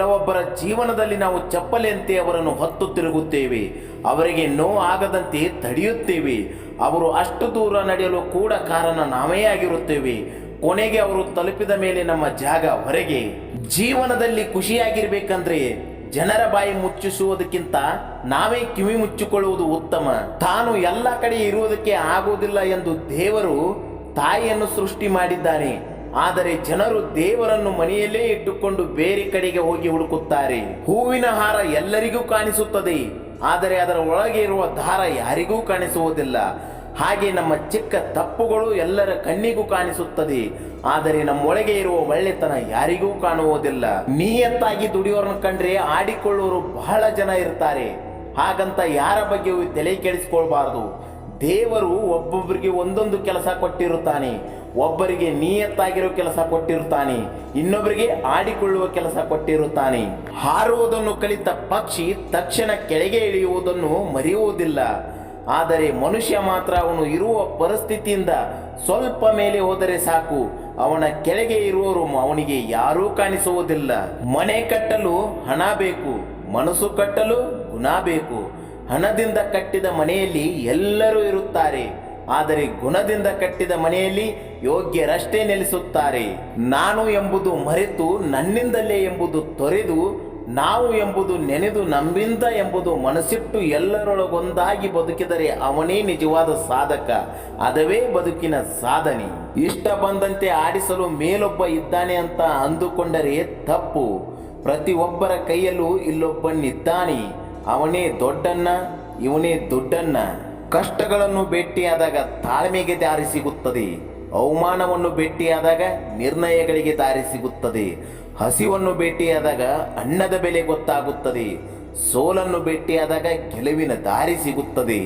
ಕೆಲವೊಬ್ಬರ ಜೀವನದಲ್ಲಿ ನಾವು ಚಪ್ಪಲೆಯಂತೆ ಅವರನ್ನು ಹೊತ್ತು ತಿರುಗುತ್ತೇವೆ. ಅವರಿಗೆ ನೋ ಆಗದಂತೆ ತಡೆಯುತ್ತೇವೆ. ಅವರು ಅಷ್ಟು ದೂರ ನಡೆಯಲು ಕೂಡ ಕಾರಣ ನಾವೇ ಆಗಿರುತ್ತೇವೆ. ಕೊನೆಗೆ ಅವರು ತಲುಪಿದ ಮೇಲೆ ನಮ್ಮ ಜಾಗ ಹೊರಗೆ. ಜೀವನದಲ್ಲಿ ಖುಷಿಯಾಗಿರ್ಬೇಕಂದ್ರೆ ಜನರ ಬಾಯಿ ಮುಚ್ಚಿಸುವುದಕ್ಕಿಂತ ನಾವೇ ಕಿವಿ ಮುಚ್ಚಿಕೊಳ್ಳುವುದು ಉತ್ತಮ. ತಾನು ಎಲ್ಲ ಕಡೆ ಇರುವುದಕ್ಕೆ ಆಗುವುದಿಲ್ಲ ಎಂದು ದೇವರು ತಾಯಿಯನ್ನು ಸೃಷ್ಟಿ ಮಾಡಿದ್ದಾನೆ. ಆದರೆ ಜನರು ದೇವರನ್ನು ಮನೆಯಲ್ಲೇ ಇಟ್ಟುಕೊಂಡು ಬೇರೆ ಕಡೆಗೆ ಹೋಗಿ ಹುಡುಕುತ್ತಾರೆ. ಹೂವಿನ ಹಾರ ಎಲ್ಲರಿಗೂ ಕಾಣಿಸುತ್ತದೆ. ಆದರೆ ಅದರ ಒಳಗೆ ಇರುವ ದಾರ ಯಾರಿಗೂ ಕಾಣಿಸುವುದಿಲ್ಲ. ಹಾಗೆ ನಮ್ಮ ಚಿಕ್ಕ ತಪ್ಪುಗಳು ಎಲ್ಲರ ಕಣ್ಣಿಗೂ ಕಾಣಿಸುತ್ತದೆ. ಆದರೆ ನಮ್ಮೊಳಗೆ ಇರುವ ಒಳ್ಳೆತನ ಯಾರಿಗೂ ಕಾಣುವುದಿಲ್ಲ. ನಿಯತ್ತಾಗಿ ದುಡಿಯೋರನ್ನು ಕಂಡ್ರೆ ಆಡಿಕೊಳ್ಳುವರು ಬಹಳ ಜನ ಇರ್ತಾರೆ. ಹಾಗಂತ ಯಾರ ಬಗ್ಗೆಯೂ ತಲೆ ಕೆಡಿಸ್ಕೊಳ್ಬಾರ್ದು. ದೇವರು ಒಬ್ಬೊಬ್ಬರಿಗೆ ಒಂದೊಂದು ಕೆಲಸ ಕೊಟ್ಟಿರುತ್ತಾನೆ. ಒಬ್ಬರಿಗೆ ನಿಯತ್ತಾಗಿರೋ ಕೆಲಸ ಕೊಟ್ಟಿರುತ್ತಾನೆ. ಇನ್ನೊಬ್ಬರಿಗೆ ಆಡಿಕೊಳ್ಳುವ ಕೆಲಸ ಕೊಟ್ಟಿರುತ್ತಾನೆ. ಹಾರುವುದನ್ನು ಕಲಿತ ಪಕ್ಷಿ ತಕ್ಷಣ ಕೆಳಗೆ ಇಳಿಯುವುದನ್ನು ಮರೆಯುವುದಿಲ್ಲ. ಆದರೆ ಮನುಷ್ಯ ಮಾತ್ರ ಅವನು ಇರುವ ಪರಿಸ್ಥಿತಿಯಿಂದ ಸ್ವಲ್ಪ ಮೇಲೆ ಹೋದರೆ ಸಾಕು. ಅವನ ಕೆಳಗೆ ಇರುವವರು ಅವನಿಗೆ ಯಾರೂ ಕಾಣಿಸುವುದಿಲ್ಲ. ಮನೆ ಕಟ್ಟಲು ಹಣ ಬೇಕು, ಮನಸ್ಸು ಕಟ್ಟಲು ಗುಣ ಬೇಕು. ಹಣದಿಂದ ಕಟ್ಟಿದ ಮನೆಯಲ್ಲಿ ಎಲ್ಲರೂ ಇರುತ್ತಾರೆ, ಆದರೆ ಗುಣದಿಂದ ಕಟ್ಟಿದ ಮನೆಯಲ್ಲಿ ಯೋಗ್ಯರಷ್ಟೇ ನೆಲೆಸುತ್ತಾರೆ. ನಾನು ಎಂಬುದು ಮರೆತು ನನ್ನಿಂದಲೇ ಎಂಬುದು ತೊರೆದು, ನಾವು ಎಂಬುದು ನೆನೆದು ನಂಬಿಂದ ಎಂಬುದು ಮನಸ್ಸಿಟ್ಟು ಎಲ್ಲರೊಳಗೊಂದಾಗಿ ಬದುಕಿದರೆ ಅವನೇ ನಿಜವಾದ ಸಾಧಕ, ಅದವೇ ಬದುಕಿನ ಸಾಧನೆ. ಇಷ್ಟ ಬಂದಂತೆ ಆಡಿಸಲು ಮೇಲೊಬ್ಬ ಇದ್ದಾನೆ ಅಂತ ಅಂದುಕೊಂಡರೆ ತಪ್ಪು. ಪ್ರತಿಯೊಬ್ಬರ ಕೈಯಲ್ಲೂ ಇಲ್ಲೊಬ್ಬನಿದ್ದಾನೆ. ಅವನೇ ದೊಡ್ಡನ್ನ ಇವನೇ ದುಡ್ಡನ್ನ ಕಷ್ಟಗಳನ್ನು ಭೇಟಿಯಾದಾಗ ತಾಳ್ಮೆಗೆ ದಾರಿ ಸಿಗುತ್ತದೆ. ಅವಮಾನವನ್ನು ಭೇಟಿಯಾದಾಗ ನಿರ್ಣಯಗಳಿಗೆ ದಾರಿ ಸಿಗುತ್ತದೆ. ಹಸಿವನ್ನು ಭೇಟಿಯಾದಾಗ ಅನ್ನದ ಬೆಲೆ ಗೊತ್ತಾಗುತ್ತದೆ. ಸೋಲನ್ನು ಭೇಟಿಯಾದಾಗ ಗೆಲುವಿನ ದಾರಿ ಸಿಗುತ್ತದೆ.